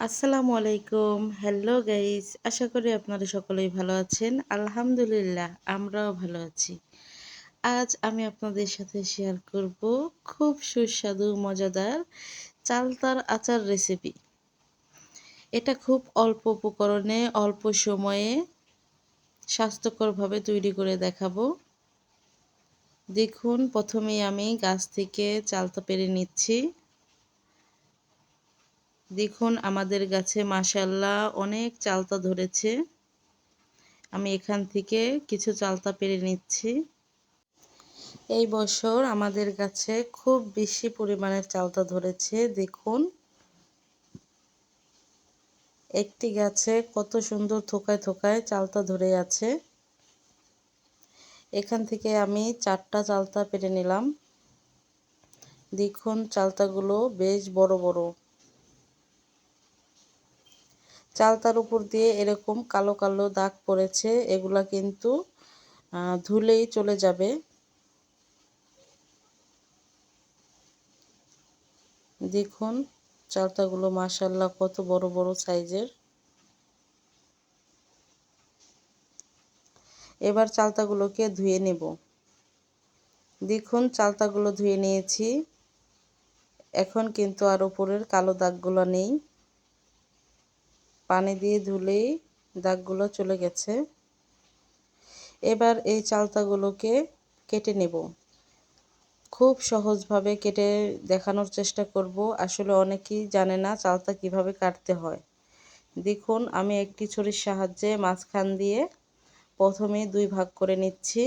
আসসালামু আলাইকুম। Hello guys আশা করি আপনারা সকলেই ভালো আছেন। আলহামদুলিল্লাহ, আমরাও ভালো আছি। আজ আমি আপনাদের সাথে শেয়ার করব খুব সুস্বাদু, মজাদার চালতার আচার রেসিপি এটা খুব অল্প উপকরণে, অল্প সময়ে স্বাস্থ্যকরভাবে তৈরি করে দেখাবো। দেখুন, প্রথমেই আমি গাছ থেকে চালতা পেরে নিচ্ছি। দেখুন, আমাদের গাছে মাসাল্লাহ অনেক চালতা ধরেছে। আমি এখান থেকে কিছু চালতা পেরে নিচ্ছি। এই বছর আমাদের গাছে খুব বেশি পরিমাণের চালতা ধরেছে, দেখুন। একটি গাছে কত সুন্দর থোকায় থোকায় চালতা ধরে আছে। এখান থেকে আমি চারটা চালতা পেরে নিলাম। দেখুন, চালতাগুলো বেশ বড় বড়। চালতার উপর দিয়ে এরকম কালো কালো দাগ পড়েছে, এগুলা কিন্তু ধুলেই চলে যাবে। দেখুন চালতাগুলো মাসাল্লাহ কত বড় বড় সাইজের। এবার চালতাগুলোকে ধুয়ে নেব। দেখুন চালতাগুলো ধুয়ে নিয়েছি, এখন কিন্তু আর উপরের কালো দাগগুলো নেই। পানি দিয়ে ধুলেই দাগগুলো চলে গেছে। এবার এই চালতাগুলোকে কেটে নেব। খুব সহজভাবে কেটে দেখানোর চেষ্টা করব। আসলে অনেকেই জানে না চালতা কীভাবে কাটতে হয়। দেখুন, আমি একটি ছুরির সাহায্যে মাঝখান দিয়ে প্রথমে দুই ভাগ করে নিচ্ছি।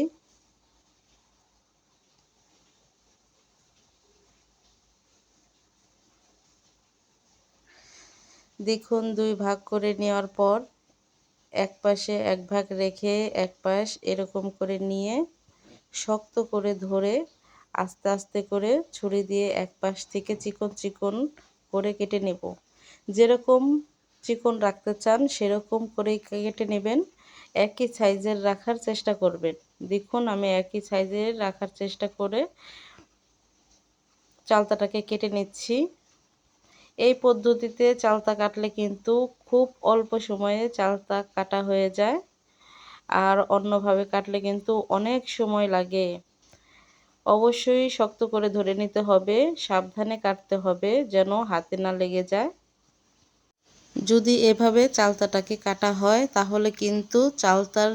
দেখুন দুই ভাগ করে নেওয়ার পর এক পাশে এক ভাগ রেখে এক পাশ এরকম করে নিয়ে শক্ত করে ধরে আস্তে আস্তে করে ছুরি দিয়ে এক পাশ থেকে চিকন চিকন করে কেটে নেব। যেরকম চিকন রাখতে চান, সেরকম করে কেটে নেবেন। একই সাইজের রাখার চেষ্টা করবেন। দেখুন, আমি একই সাইজের রাখার চেষ্টা করে চালতাটাকে কেটে নিচ্ছি। এই পদ্ধতিতে চালতা কাটলে কিন্তু খুব অল্প সময়ে চালতা কাটা হয়ে যায়। আর অন্যভাবে কাটলে কিন্তু অনেক সময় লাগে। অবশ্যই শক্ত করে ধরে নিতে হবে, সাবধানে কাটতে হবে যেন হাতে না লেগে যায়। যদি এভাবে চালতাটাকে কাটা হয়, তাহলে কিন্তু চালতার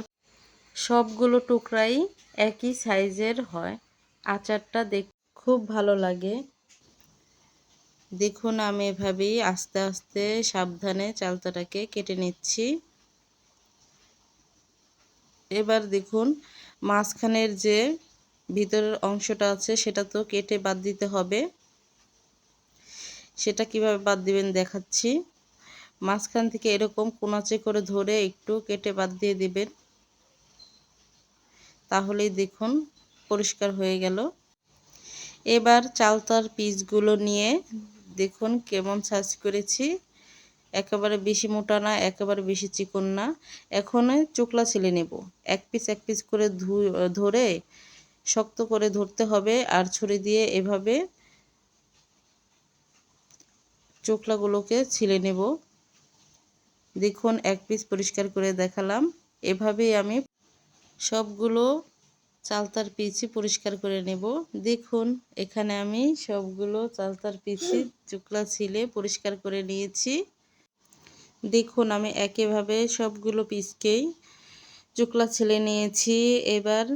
সবগুলো টুকরাই একই সাইজের হয়। আচারটা দেখ, খুব ভালো লাগে। দেখুন, আমি এভাবেই আস্তে আস্তে সাবধানে চালতাটাকে কেটে নিচ্ছি। এবার দেখুন, মাঝখানের যে ভিতরের অংশটা আছে, সেটা তো কেটে বাদ দিতে হবে। সেটা কীভাবে বাদ দিবেন দেখাচ্ছি। মাঝখান থেকে এরকম কোনাচে করে ধরে একটু কেটে বাদ দিয়ে দিবেন। তাহলেই দেখুন পরিষ্কার হয়ে গেল। এবার চালতার পিসগুলো নিয়ে দেখুন কেমন সাজ করেছি। একেবারে বেশি মোটা না, একেবারে বেশি চিকন না। এখন চোকলা ছেলে নেব। এক পিস এক পিস করে ধরে শক্ত করে ধরতে হবে আর ছুরি দিয়ে এভাবে চোকলাগুলোকে ছিলে নেব। দেখুন এক পিস পরিষ্কার করে দেখালাম। এভাবেই আমি সবগুলো চালতার পিচি পরিষ্কার করে নেব। দেখুন, এখানে আমি সবগুলো চালতার পিচি চুকলা ছিলে পরিষ্কার করে নিয়েছি। দেখুন, আমি একেভাবে সবগুলো পিসকেই চুকলা ছেলে নিয়েছি। এবার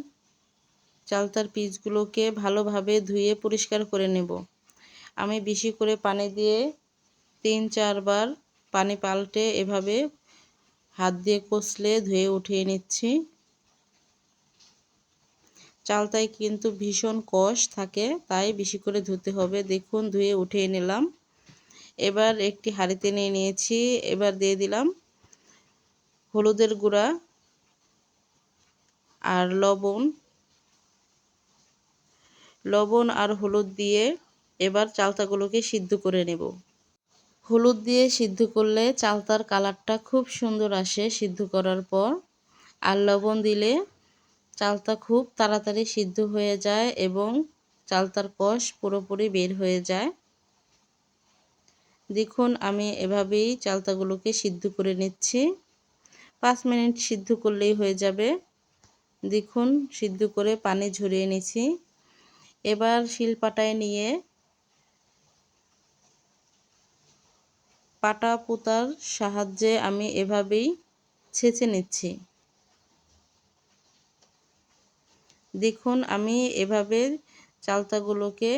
চালতার পিসগুলোকে ভালোভাবে ধুয়ে পরিষ্কার করে নেব। আমি বেশি করে পানি দিয়ে তিন, চারবার পানি পাল্টে এভাবে হাত দিয়ে কষলে ধুয়ে উঠিয়ে নিচ্ছি। চালতায় কিন্তু ভীষণ কষ থাকে, তাই বেশি করে ধুতে হবে। দেখুন, ধুয়ে উঠিয়ে নিলাম। এবার একটি হাঁড়িতে নিয়ে নিয়েছি। এবার দিয়ে দিলাম হলুদের গুঁড়া আর লবণ। লবণ আর হলুদ দিয়ে এবার চালতাগুলোকে সিদ্ধ করে নেব। হলুদ দিয়ে সিদ্ধ করলে চালতার কালারটা খুব সুন্দর আসে সিদ্ধ করার পর। আর লবণ দিলে চালতা খুব তাড়াতাড়ি সিদ্ধ হয়ে যায় এবং চালতার কষ পুরোপুরি বের হয়ে যায়। দেখুন, আমি এভাবেই চালতাগুলোকে সিদ্ধ করে নিচ্ছি। পাঁচ মিনিট সিদ্ধ করলেই হয়ে যাবে। দেখুন, সিদ্ধ করে পানি ঝরিয়ে নিছি এবার শিলপাটায় নিয়ে পাটা পোতার সাহায্যে আমি এভাবেই ছেঁচে নিচ্ছি। দেখুন, আমি এভাবে চালতাগুলোকে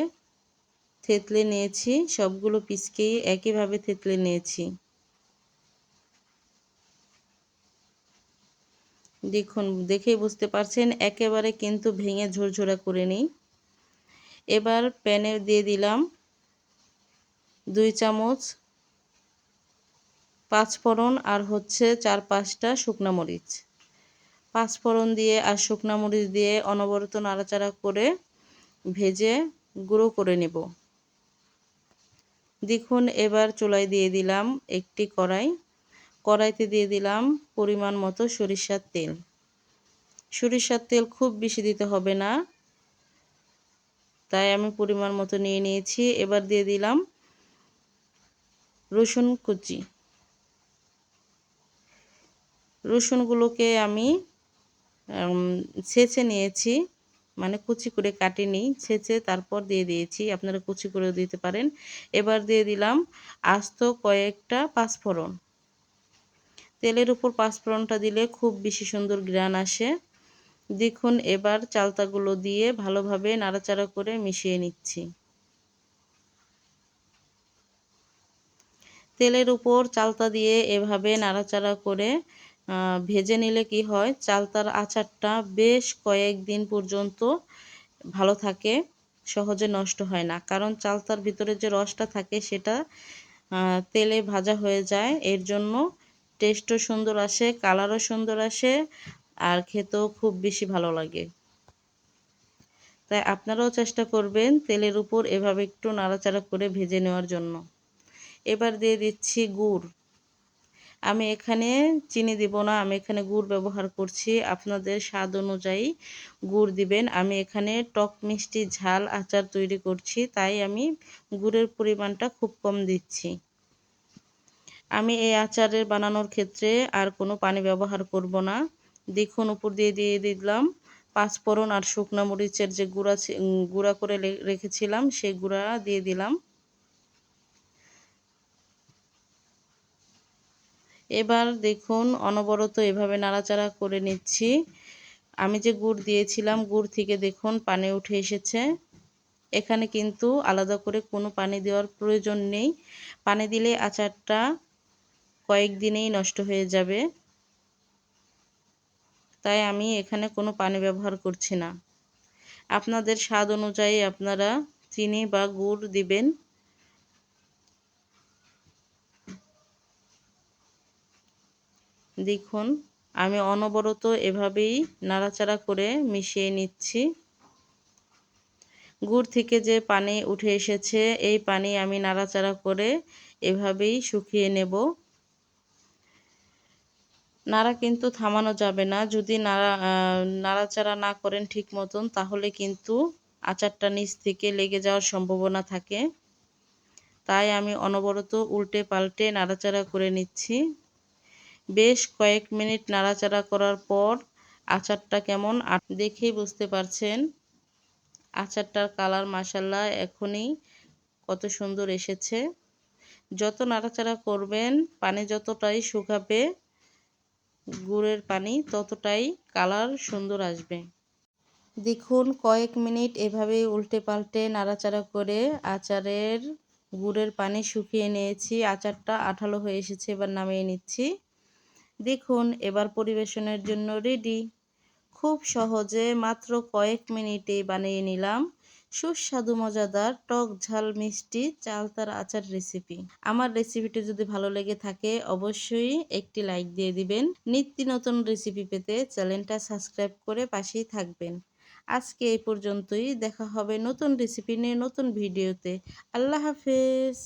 থেতলে নিয়েছি। সবগুলো পিসকেই একইভাবে থেতলে নিয়েছি। দেখুন দেখেই বুঝতে পারছেন, একেবারে কিন্তু ভেঙে ঝোরঝোরা করে নিই। এবার প্যানে দিয়ে দিলাম দুই চামচ পাঁচফোড়ন আর হচ্ছে চার পাঁচটা শুকনো মরিচ। পাঁচফোড়ন দিয়ে আর শুকনো মরিচ দিয়ে অনবরত নাড়াচাড়া করে ভেজে গুঁড়ো করে নেব। দেখুন, এবার চুলায় দিয়ে দিলাম একটি কড়াই। কড়াইতে দিয়ে দিলাম পরিমাণ মতো সরিষার তেল। সরিষার তেল খুব বেশি দিতে হবে না। তাই আমি পরিমাণ মতো নিয়ে নিয়েছি। এবার দিয়ে দিলাম রসুন কুচি। রসুনগুলোকে আমি ছেঁচে নিয়েছি মানে কুচি করে কাটিনি, ছেঁচে তারপর দিয়ে দিয়েছি, আপনারা কুচি করেও দিতে পারেন। এবার দিয়ে দিলাম আস্ত কয়েকটা পাঁচফোড়ন। তেলের উপর পাঁচফোড়নটা দিলে খুব বেশি সুন্দর গ্রান আসে। দেখুন, এবার চালতাগুলো দিয়ে ভালোভাবে নাড়াচাড়া করে মিশিয়ে নিচ্ছি। তেলের উপর চালতা দিয়ে এভাবে নাড়াচাড়া করে ভেজে নিলে কি হয়? চালতার আচারটা বেশ কয়েকদিন পর্যন্ত ভালো থাকে, সহজে নষ্ট হয় না। কারণ চালতার ভিতরে যে রসটা থাকে সেটা তেলে ভাজা হয়ে যায়। এর জন্য টেস্টও সুন্দর আসে কালারও সুন্দর আসে, আর খেতেও খুব বেশি ভালো লাগে। তাই আপনারাও চেষ্টা করবেন তেলের উপর এভাবে একটু নাড়াচাড়া করে ভেজে নেওয়ার জন্য। এবার দিয়ে দিচ্ছি গুড়। আমি এখানে চিনি দিব না, আমি এখানে গুড় ব্যবহার করছি। আপনাদের স্বাদ অনুযায়ী গুড় দিবেন। আমি এখানে টক মিষ্টি ঝাল আচার তৈরি করছি, তাই আমি গুড়ের পরিমাণটা খুব কম দিচ্ছি। আমি এই আচারের বানানোর ক্ষেত্রে আর কোনো পানি ব্যবহার করব না। দেখুন, উপর দিয়ে দিয়ে দিলাম পাঁচফোড়ন আর শুকনো মরিচের যে গুঁড়া গুঁড়া করে রেখেছিলাম, সেই গুঁড়া দিয়ে দিলাম। এবার দেখুন, অনবরত এভাবে নাড়াচাড়া করে নিচ্ছি। আমি যে গুড় দিয়েছিলাম, গুড় থেকে দেখুন পানি উঠে এসেছে। এখানে কিন্তু আলাদা করে কোনো পানি দেওয়ার প্রয়োজন নেই। পানি দিলে আচারটা কয়েকদিনেই নষ্ট হয়ে যাবে। তাই আমি এখানে কোনো পানি ব্যবহার করছি না। আপনাদের স্বাদ অনুযায়ী আপনারা চিনি বা গুড় দিবেন। দেখুন, আমি অনবরত এভাবেই নাড়াচাড়া করে মিশিয়ে নিচ্ছি। গুড় থেকে যে পানি উঠে এসেছে, এই পানি আমি নাড়াচাড়া করে এভাবেই শুকিয়ে নেব। নাড়া কিন্তু থামানো যাবে না। যদি নাড়া নাড়াচাড়া না করেন ঠিক মতন, তাহলে কিন্তু আচারটা নিচ থেকে লেগে যাওয়ার সম্ভাবনা থাকে। তাই আমি অনবরত উল্টে পাল্টে নাড়াচাড়া করে নিচ্ছি। বেশ কয়েক মিনিট নাড়াচাড়া করার পর আচারটা কেমন দেখেই বুঝতে পারছেন। আচারটার কালার মাসাল্লা এখনই কত সুন্দর এসেছে। যত নাড়াচাড়া করবেন, পানি যতটাই শুকাবে, গুড়ের পানি ততটাই কালার সুন্দর আসবে। দেখুন, কয়েক মিনিট এভাবে উল্টে পাল্টে নাড়াচাড়া করে আচারের গুড়ের পানি শুকিয়ে নিয়েছি। আচারটা আঠালো হয়ে এসেছে, এবার নামিয়ে নিচ্ছি। দেখুন, এবার পরিবেশনের জন্য রেডি খুব সহজে মাত্র কয়েক মিনিটে বানিয়ে নিলাম সুস্বাদু, মজাদার টক ঝাল মিষ্টি চালতার আচার রেসিপি আমার রেসিপিটি যদি ভালো লেগে থাকে, অবশ্যই একটি লাইক দিয়ে দিবেন। নিত্য নতুন রেসিপি পেতে চ্যানেলটা সাবস্ক্রাইব করে পাশেই থাকবেন। আজকে এই পর্যন্তই। দেখা হবে নতুন রেসিপি নিয়ে নতুন ভিডিওতে আল্লাহ হাফেজ।